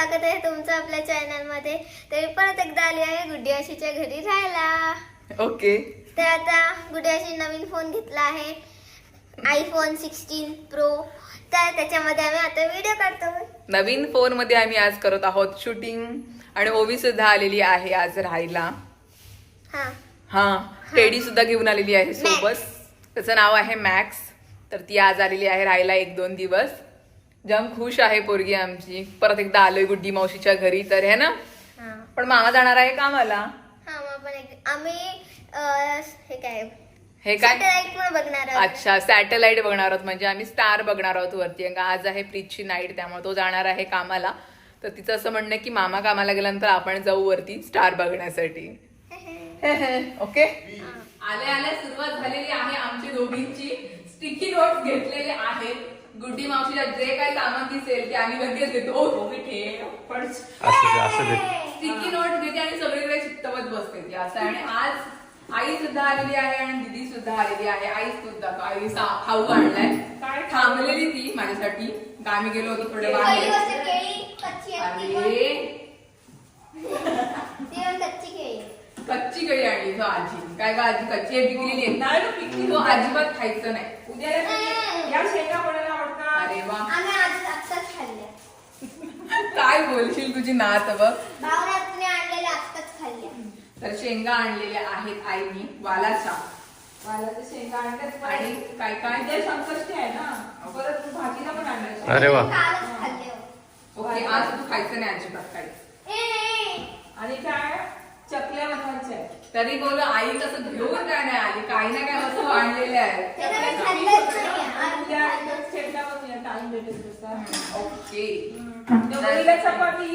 स्वागत आहे तुमचं आपल्या चॅनलमध्ये तर परत एकदा आली आहे गुड्डी आशीच्या घरी राहायला. ओके. तर आता गुड्डी आशी नवीन फोन घेतला आहे. आयफोन सिक्स्टीन प्रो तर त्याच्यामध्ये आम्ही आता व्हिडिओ काढतो. नवीन फोनमध्ये आम्ही आज करत आहोत शूटिंग आणि ओवी सुद्धा आलेली आहे आज राहायला. हा. हा. टेडी सुद्धा घेऊन आलेली आहे सोबत. त्याचं नाव आहे मॅक्स तर ती आज आलेली आहे राहायला एक दोन दिवस. जाम खुश आहे पोरगी आमची. परत एकदा आलोय गुड्डी मावशीच्या घरी तर है ना? हा. पण मामा जाणार आहे कामाला हा मग आपण एक आम्ही अं, हे काय? हे काय? सॅटेलाइट पण बघणार आहोत. अच्छा सॅटेलाइट बघणार आहोत. म्हणजे आम्ही स्टार बघणार आहोत वरती. आज आहे प्रीतची नाईट त्यामुळे तो जाणार आहे कामाला. तर तिचं असं म्हणणं आहे की मामा कामाला गेल्यानंतर आपण जाऊ वरती स्टार बघण्यासाठी. ओके? आल्या आल्या सुरुवात झालेली आहे. आमची दोघींची स्टिकी नोट घेतलेले आहेत. गुड्डी मावशीला जे काही सामान दिसेल ते आम्ही लगेच घेतो ओ हो, मी ठेव. पण असू दे असू दे. स्टिकी नोट घेते आणि सगळीकडे चित्तवत बसते ती. असं आहे. आणि आज आई सुद्धा आलेली आहे आणि दिदी सुद्धा आलेली आहे. आई सुद्धा आई सा- खाऊ आणलाय काय थांबलेली ती माझ्यासाठी. गावी गेलो होतो थोडे पहिली बाहेर गोष्ट केळी कच्ची आहे ती पण. अरे ती पण कच्ची केळी. कच्ची आणली तो आजी. काय का आजी कच्ची आहे पिकलेली आहे. नाही तो अजिबात खायचं नाही. उद्या या शेंगा अरे वा आम्ही आज आत्ताच खाल्ल्या काय बोलशील तुझी नात बघ. भावनातने आणलेल्या आत्ताच खाल्ल्या तर शेंगा आणलेल्या आहेत आईनी वालाच्या. वालाच्या शेंगा आणतात आणि काय काय? ते संकष्टी आहे ना. परत तू भाजीला पण आणलं अरे वा. कालच हो. ओके आज तू खायचं नाही अजिबात काही. आणि काय? चकल्या बनवायच्या आहेत. तरी बोल आई कसं घेऊन काय नाही आली. काही ना काय वस्तू आणलेल्या आहेत. मी खाल्लंच. नाही. आज बनवूया टाइम भेटेल तसा ओके. ओवीला चपाती.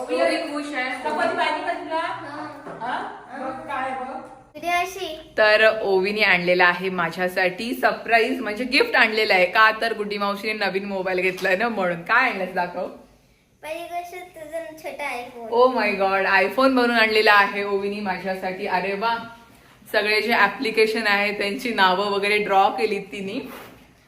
ओवी खुश आहे. चपाती पाहिजे का तुला? हा. हा? बघ काय आहे बघ. उद्या अशी. तर ओवीने आणलेला आहे माझ्यासाठी सरप्राईज म्हणजे गिफ्ट आणलेलं आहे. का तर गुड्डी मावशीने नवीन मोबाईल घेतलाय ना म्हणून. काय आणलं दाखव. पहिली गोष्ट तुझं छोटा आहे phone oh my God iPhone बनवून आणलेला आहे ओवीनी माझ्यासाठी. अरे वा. सगळे जे ऍप्लिकेशन आहे त्यांची नावं वगैरे ड्रॉ केली तिने.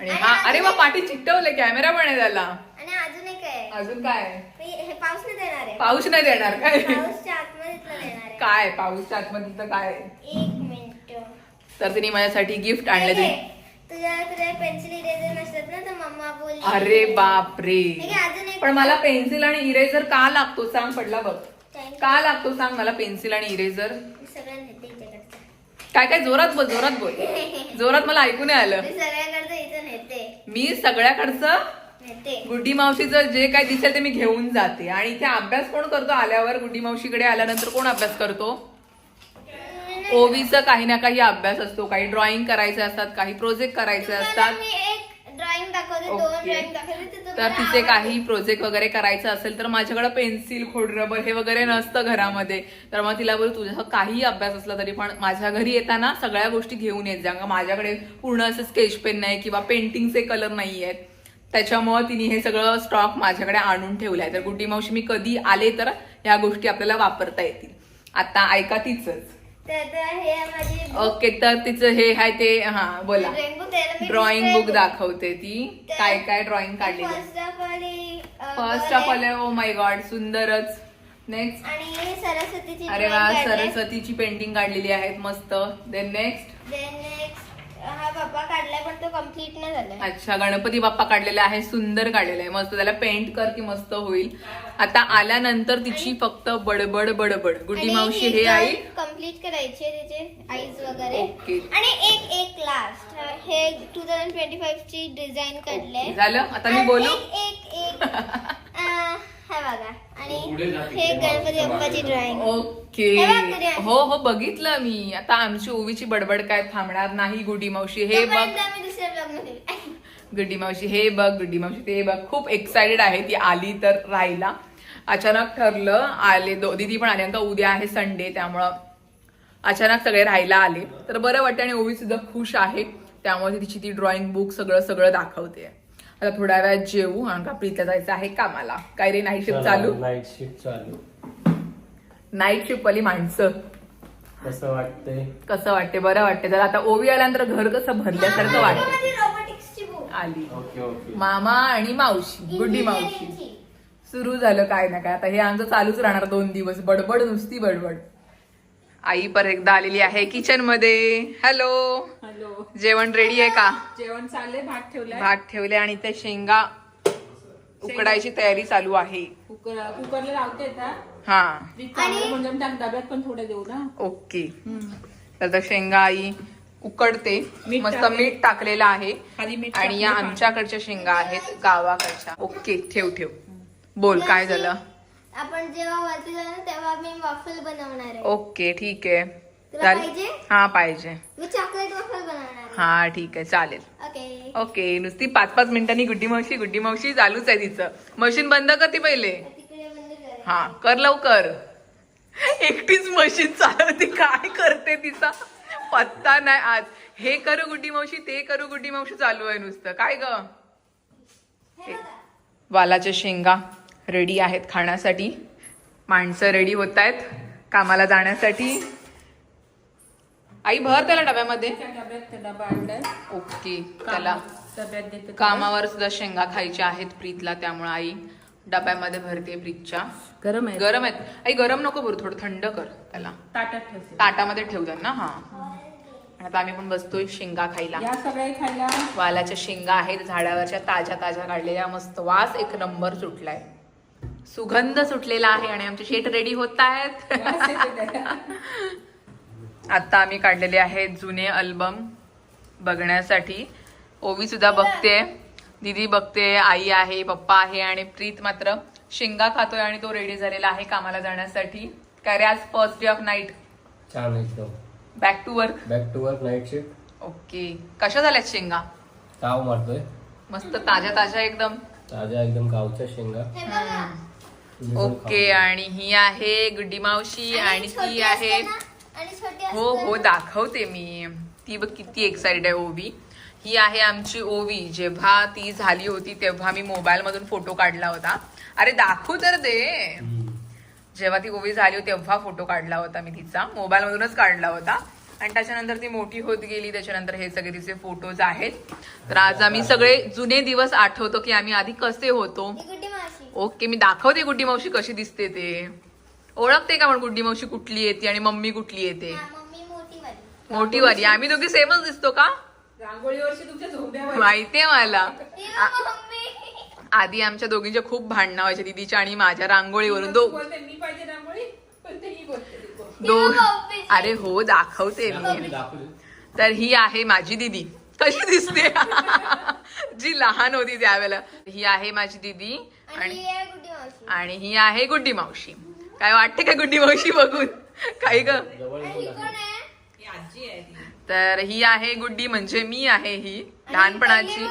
आणि हा अरे वा पाठी चिकटवलंय कॅमेरा पण आहे त्याला. आणि अजून एक आहे. अजून काय हे पाऊस नाही देणार आहे. पाऊस नाही देणार काय? पाऊसच्या आतमध्येच देणार आहे. काय पाऊसच्या आतमध्ये तर काय? एक मिनिट. तर तिने माझ्यासाठी गिफ्ट आणलं हे ते. घे. तुझ्याकडे पेन्सिल इरेजर नसतात ना तर मम्मा बोलली. अरे बाप रे हे घे, अजून एक. पण मला पेन्सिल आणि इरेझर का लागतो सांग पडला बघ. Thank का लागतो सांग मला पेन्सिल आणि इरेझर मी काय काय जोरात बोल जोरात बोल. जोरात मला ऐकू नाही आलं. मी सगळ्याकडचं मी सगळ्याकडचं गुड्डी मावशीचं जे काय दिसेल ते मी घेऊन जाते. आणि इथे अभ्यास कोण करतो आल्यावर? गुड्डी मावशीकडे आल्यानंतर कोण अभ्यास करतो? ओवीचा काही ना काही अभ्यास असतो. काही ड्रॉइंग करायचे असतात काही प्रोजेक्ट करायचे असतात. ड्रॉइंग दाखवते दोन. ड्रॉइंग दाखवते तर तुम्हाला तिचे काही प्रोजेक्ट वगैरे करायचं असेल तर माझ्याकडे पेन्सिल खोड रबर हे वगैरे नसतं घरामध्ये. तर मग तिला बोल तुझा काही अभ्यास असला तरी पण माझ्या घरी येताना सगळ्या गोष्टी घेऊन येत जा. माझ्याकडे पूर्ण असं स्केच पेन नाही किंवा पेंटिंगचे कलर नाही आहेत. त्याच्यामुळे तिने हे सगळं स्टॉक माझ्याकडे आणून ठेवलाय तर गुड्डी मावशी मी कधी आले तर ह्या गोष्टी आपल्याला वापरता येतील. आता ऐका तिचंच. ओके तर तिचं हे आहे ते हा बोला. Drawing book. दाखवते ती. काय काय ड्रॉइंग काढलेली first of all first of all oh my God oh सुंदरच. नेक्स्ट आणि सरस्वतीची अरे वा सरस्वतीची पेंटिंग काढलेली आहेत मस्त. देन नेक्स्ट देन नेक्स्ट हा बाप्पा काढलाय पण तो कंप्लीट नाही झालाय. अच्छा गणपती बाप्पा काढलेला आहे सुंदर काढलेला आहे. मस्त त्याला पेंट कर की मस्त होईल. आता आल्यानंतर तिची फक्त बडबड बडबड. गुड्डी मावशी हे आई? कंप्लीट करायचे त्याचे आईज वगैरे. ओके. आणि एक एक लास्ट हे टू थाउजंड ट्वेंटी फाईव्ह ची डिझाईन काढले झालं. आता मी बोलू? एक एक एक अं, हे बघा. आणि हे गणपती बाप्पाची ड्रॉइंग ओके. हे. हो बघितलं मी. आता आमची ओवीची बडबड काय थांबणार नाही गुड्डी मावशी. हे बघ. गुड्डी मावशी हे बघ गुड्डी मावशी ते बघ. खूप एक्साइटेड आहे. ती आली तर राहायला अचानक ठरलं आले दो दीदी पण आले. उद्या आहे संडे त्यामुळं अचानक सगळे राहायला आले. तर बरं वाटतं आणि ओवी सुद्धा खुश आहे. त्यामुळे तिची ती ड्रॉइंग बुक सगळं सगळं दाखवते आता थोड्या वेळात जेवू आणि का प्रीतला जायचं आहे कामाला. काय रे नाईट शिफ्ट चालू नाईट शिफ्ट चालू. नाईट शिफ्ट वाली माणसं. कसं वाटतंय? कसं वाटते बरं वाटते तर आता ओवी आल्यानंतर घर कसं भरल्यासारखं वाटतं रोबोटिक्सची बुक आली. Okay okay. मामा आणि मावशी गुड्डी मावशी. सुरू झालं काय ना काय. आता हे आमचं चालूच राहणार दोन दिवस. बडबड नुसती बडबड. आई पर एकदा आलेली आहे किचनमध्ये. हॅलो हॅलो जेवण रेडी आहे का? जेवण चाललंय भात ठेवलाय. भात ठेवले आणि ते शेंगा उकडायची तयारी चालू आहे. कुकर कुकरला लावते हा. म्हणजे त्या डब्यात पण थोडं देऊ ना. ओके. तर आता शेंगा आई उकडते. मस्त टाकले. मीठ टाकलेलं आहे. खाली मीठ आणि या आमच्याकडच्या शेंगा आहेत गावाकडच्या. ओके ठेव ठेव. बोल काय झालं? आपण जेव्हा वरती ना तेव्हा मी वॉफल बनवणार आहे. ओके ठीक आहे. तुला चाल- पाहिजे? हा पाहिजे. मी चॉकलेट वॉफल बनवणार आहे. हा ठीक आहे चालेल. ओके. ओके नुसती पाच पाच मिनिटांनी गुड्डी मावशी गुड्डी मावशी चालूच आहे तिचं. मशीन बंद कर ती पहिले. तिकडे बंद कर. हा कर लवकर. एकटीच मशीन चालवते काय करते तिचा? पत्ता नाही आज. हे करू गुड्डी मावशी ते करू गुड्डी मावशी चालू आहे नुसतं. काय ग? वालाच्या शेंगा. रेडी आहेत खाण्यासाठी. माणसं रेडी होत आहेत कामाला जाण्यासाठी. आई भर त्याला डब्यामध्ये. डबा आणलाय ओके त्याला. कामावर सुद्धा शेंगा खायच्या आहेत प्रीतला त्यामुळे आई डब्यामध्ये भरते प्रीतच्या. गरम आहे गरम आहेत. आई गरम नको भरू थोडं थंड कर त्याला. ताटात ठेवते. ताटामध्ये ठेव ना? हा. आता आम्ही पण बसतोय शेंगा खायला. खायला. वालाच्या शेंगा आहेत झाडावरच्या ताज्या ताज्या काढलेल्या मस्त वास एक नंबर सुटलाय. सुगंध सुटलेला आहे आणि आमचे शेट रेडी होत आहेत. आता आम्ही काढलेले आहेत जुने अल्बम बघण्यासाठी. ओवी सुद्धा बघते. दीदी बघते आई आहे पप्पा आहे आणि प्रीत मात्र शेंगा खातोय आणि तो रेडी झालेला आहे कामाला जाण्यासाठी. काय रे आज फर्स्ट डे ऑफ नाईट छान एकदम. Back to work back to work night shift okay कशा झाल्यात शेंगा? ताव मारतोय. मस्त ताज्या ताज्या एकदम. ताज्या एकदम गावच्या शेंगा. हे ओके खावा. आणि ही आहे गुड्डी मावशी आणि ती आहे ना, आणि छोटी हो हो. दाखवते मी. ती बघ किती एक्साइटेड आहे ओवी. ही आहे आमची ओवी. जेव्हा ती झाली होती तेव्हा मी मोबाईल मधून फोटो काढला होता. अरे दाखवू तर दे. जेव्हा ती ओवी झाली होती तेव्हा फोटो काढला होता मी तिचा. मोबाईल मधूनच काढला होता. आणि त्याच्यानंतर ती मोठी होत गेली. त्याच्यानंतर हे सगळे तिचे फोटोज आहेत. तर आज आम्ही सगळे जुने दिवस आठवतो की आम्ही आधी कसे होतो. गुड्डी मावशी. ओके मी दाखवते गुड्डी मावशी कशी दिसते ते. ओळखते का पण गुड्डी मावशी कुठली येते आणि मम्मी कुठली येते? हा, मम्मी मोठी वाली. मोठी वाली आम्ही दोघी सेमच दिसतो का? माहितीये मला. आधी आमच्या दोघींच्या खूप भांडणं व्हायच्या दिदीच्या आणि माझ्या रांगोळीवरून दो बोलते मी पाहिजे रांगोळी पण ते बोलते ती बोलते. दो बघ मम्मीची. अरे हो दाखवते. मी. तर ही आहे माझी दिदी. कशी दिसते? जी लहान होती त्यावेळेला. ही आहे माझी दिदी आणि आणि ही आहे गुड्डी मावशी. आणि ही आहे गुड्डी मावशी. काय वाटते का गुड्डी मावशी बघून? काही ग? ही ही तर ही आहे गुड्डी म्हणजे मी आहे ही लहानपणाची.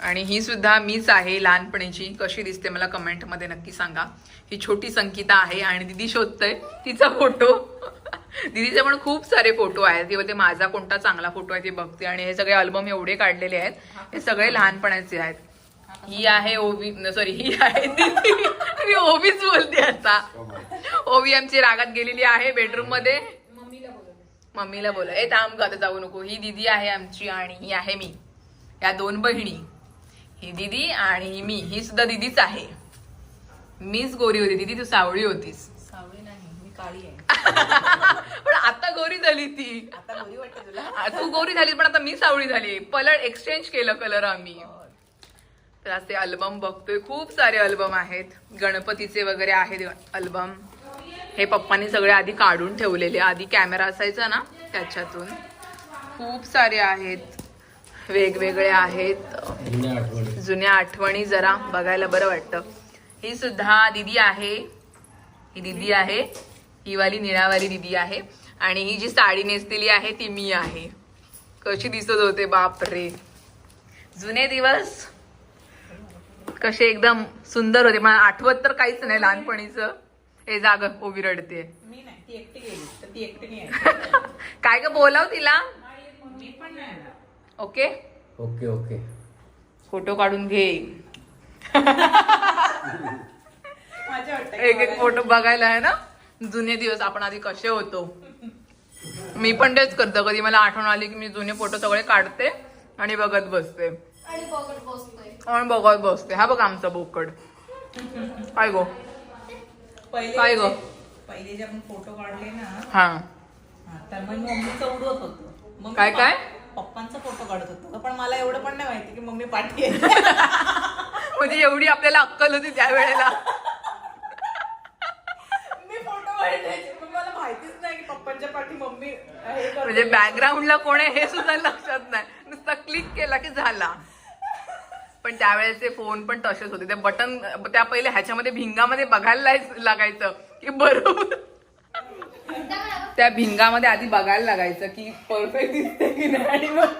आणि ही सुद्धा मीच आहे लहानपणीची. कशी दिसते मला कमेंटमध्ये नक्की सांगा. ही छोटी संकिता आहे आणि दिदी शोधतय तिचा फोटो. दिदीचे पण खूप सारे फोटो आहेत. ती बोलते माझा कोणता चांगला फोटो आहे ते बघते. आणि हे सगळे अल्बम एवढे काढलेले आहेत हे सगळे लहानपणाचे आहेत. ही आहे ओवी सॉरी ही आहे दिदी. मी ओवीच बोलते आता. ओवी आमची रागात गेलेली आहे बेडरूममध्ये मम्मीला बोल बोला ए थांब का जाऊ नको. ही दिदी आहे आमची आणि ही आहे मी. या दोन बहिणी. ही दिदी आणि ही मी. ही सुद्धा दिदीच आहे. मीच गोरी होती दिदी तू सावळी होतीस. सावळी नाही मी काळी आहे. पण आता गोरी झाली ती. आता गोरी वाटते तुला? आ, तू गोरी झाली पण आता मी सावळी झाली पलट एक्सचेंज केलं कलर आम्ही. तर असे अल्बम बघतोय. खूप सारे अल्बम आहेत. गणपतीचे वगैरे आहेत अल्बम हे पप्पांनी सगळे आधी काढून ठेवलेले. आधी कॅमेरा असायचा ना त्याच्यातून. खूप सारे आहेत. वेगवेगळे आहेत. जुन्या आठवणी जरा बघायला बरं वाटतं. ही सुद्धा दिदी आहे. ही दिदी आहे. ही वाली निळावाली दिदी आहे. आणि ही जी साडी नेसलेली आहे ती मी आहे. कशी दिसत होते बापरे. जुने दिवस कसे एकदम सुंदर होते. मला आठवत तर काहीच नाही लहानपणीचं. हे जाग ओवी रडते मी नाही ती एकटी गेली. तर ती एकटी नाही आहे. काय ग बोलाव तिला. ओके? Okay okay. फोटो काढून घे. एक एक फोटो बघायला आहे ना? जुने दिवस आपण आधी कसे होतो? मी पण तेच करतो. कधी मला आठवण आली की मी जुने फोटो सगळे काढते आणि बघत बसते. आणि बघत बसतोय. आणि बघत बसते. हा बघ आमचा बोकड. काय गो? पहिले काय गं? पहिले जे आपण फोटो काढले ना हा. तर मग मम्मीचं उडवत होतो. मम्मी काय- काय? पप्पांचा फोटो काढत होतो. पण मला एवढं पण नाही माहिती की मम्मी पाठी म्हणजे एवढी आपल्याला अक्कल होती त्यावेळेला मी फोटो काढायचे पण मला माहितीच नाही की पप्पांच्या पाठी मम्मी हे करते. म्हणजे बॅकग्राऊंडला कोण आहे हे सुद्धा लक्षात नाही. नुसतं क्लिक केला की झाला. पण त्यावेळेचे फोन पण तसेच होते. ते बटन त्या पहिले ह्याच्यामध्ये भिंगामध्ये बघायला लाग- लागायचं की बरोबर. त्या भिंगामध्ये आधी बघायला लागायचं की परफेक्ट दिसते की नाही. आणि मग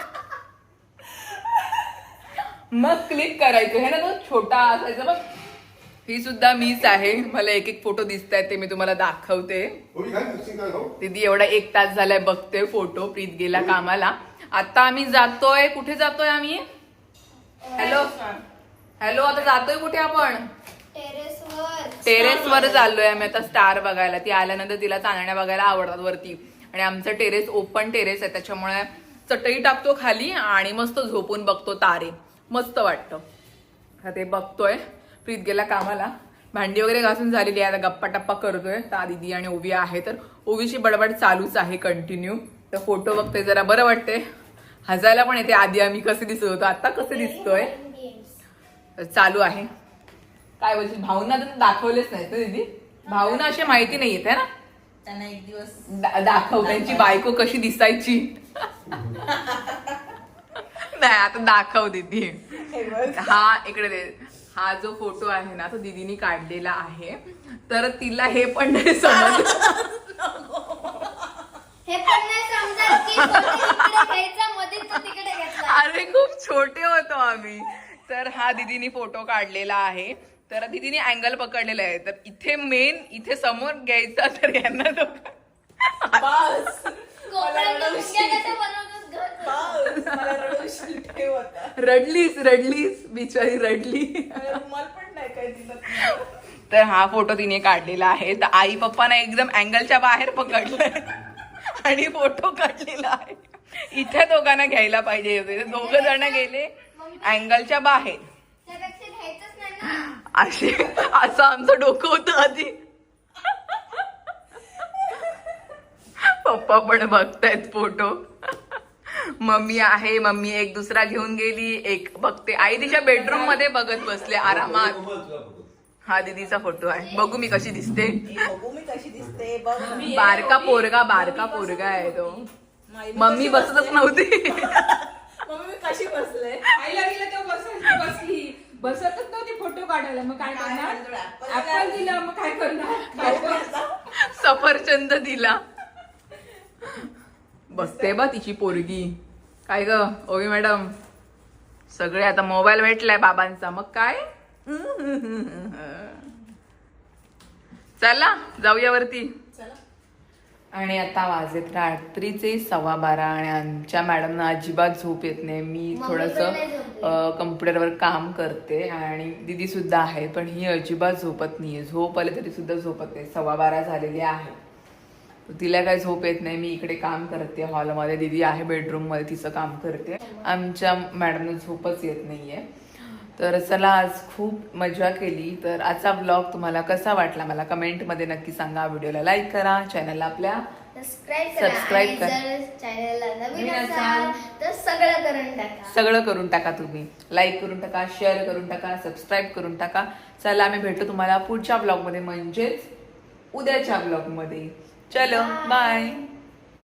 मग क्लिक करायचं. हे ना तो छोटा असायचा बघ. ही सुद्धा मीच आहे. मला एक एक फोटो दिसत ते मी तुम्हाला दाखवते. दीदी एवढा एक तास झालाय बघते फोटो प्रीत गेला कामाला. आता आम्ही जातोय. कुठे जातोय आम्ही? हॅलो हॅलो आता जातोय कुठे आपण? टेरेसवर चाललोय आम्ही आता स्टार बघायला. ती आल्यानंतर तिला चांदण्या बघायला आवडतात वरती. आणि आमचं टेरेस ओपन टेरेस आहे. त्याच्यामुळे चटई टाकतो खाली आणि मस्त झोपून बघतो तारे. मस्त वाटतं. आता ते बघतोय. प्रीत गेला कामाला. भांडी वगैरे घासून झालेली आहे. आता गप्पा टप्पा करतोय. ता दिदी आणि ओवी आहे. तर ओवीची बडबड चालूच आहे कंटिन्यू तर फोटो बघते जरा. बरं वाटते हसायला पण येते. आधी आम्ही कसे दिसत होतो. आता कसे दिसतोय? तर चालू आहे. काय बोलशील? भावना तर दाखवलेच नाहीत ना दीदी? भावना अशी माहिती नाही येते ना? त्यांना एक दिवस दाखव. त्यांची बायको कशी दिसायची? नाही आता दाखव दीदी. हे. हा इकडे दे. हा जो फोटो आहे ना तो दीदीनी काढलेला आहे. तर तिला हे पण नाही समज हे पण नाही समजत की कोणी इकडे घ्यायचा मध्ये तो तिकडे घेतला. अरे खूप छोटे होतो आम्ही. तर हा दीदीनी फोटो काढलेला आहे. तर दीदीने अँगल पकडलेला आहे. तर इथे मेन इथे समोर घ्यायचा तर यांना तो बस. मला रडूशी ठेव आता रडलीस रडलीस बिचारी रडली. मला रुमाल पण नाही काय तर हा फोटो तिने काढलेला आहे. तर आई पप्पाने एकदम अँगलच्या बाहेर पकडलंय. आणि फोटो काढलेला आहे. इथे दोघांना घ्यायला पाहिजे होते. दोघ जण गेले अँगलच्या बाहेर. असे असं आमचं डोकं होतं आधी. पप्पा पण बघतायत फोटो. मम्मी आहे मम्मी एक दुसरा घेऊन गेली एक बघते. आई तिच्या बेडरूममध्ये बघत बसले आरामात. हा दीदीचा फोटो आहे. बघू मी कशी दिसते. बघू मी कशी दिसते बघ ना. बारका पोरगा बारका पोरगा आहे तो. मम्मी बसतच नव्हती. मम्मी मी कशी बसले? आईला गेलं तेव्हा बसायची बसली. बसतच नव्हती फोटो काढायला. मग काय करणार? ऍपल दिलं. मग काय करणार? सफरचंद दिला. बसते बा तिची पोरगी. काय ग? ओवी मॅडम सगळे आता मोबाईल भेटलाय बाबांचा. मग काय? चला जाऊया वरती. आणि आता वाजत रात्रीचे सव्वा बारा आणि आमच्या मॅडमना अजिबात झोप येत नाही. मी थोडस नाही. कम्प्युटरवर काम करते आणि दिदी सुद्धा आहे पण ही अजिबात झोपत नाहीये. झोप आले तरी सुद्धा झोपत नाही. सव्वा बारा झालेली आहे. तिला काही झोप येत नाही मी इकडे काम करते हॉलमध्ये. दिदी आहे बेडरूममध्ये तिचं काम करते. आमच्या मॅडमने झोपच येत नाहीये. तर चला आज खूप मजा केली. तर आजचा ब्लॉग तुम्हाला कसा वाटला मला कमेंटमध्ये नक्की सांगा. व्हिडिओला लाईक करा चॅनलला आपल्या सबस्क्राईब करा सगळं करून टाका. तुम्ही. लाईक करून टाका शेअर करून टाका सबस्क्राईब करून टाका. चला आम्ही भेटू तुम्हाला पुढच्या ब्लॉगमध्ये. म्हणजेच उद्याच्या ब्लॉगमध्ये. चलो बाय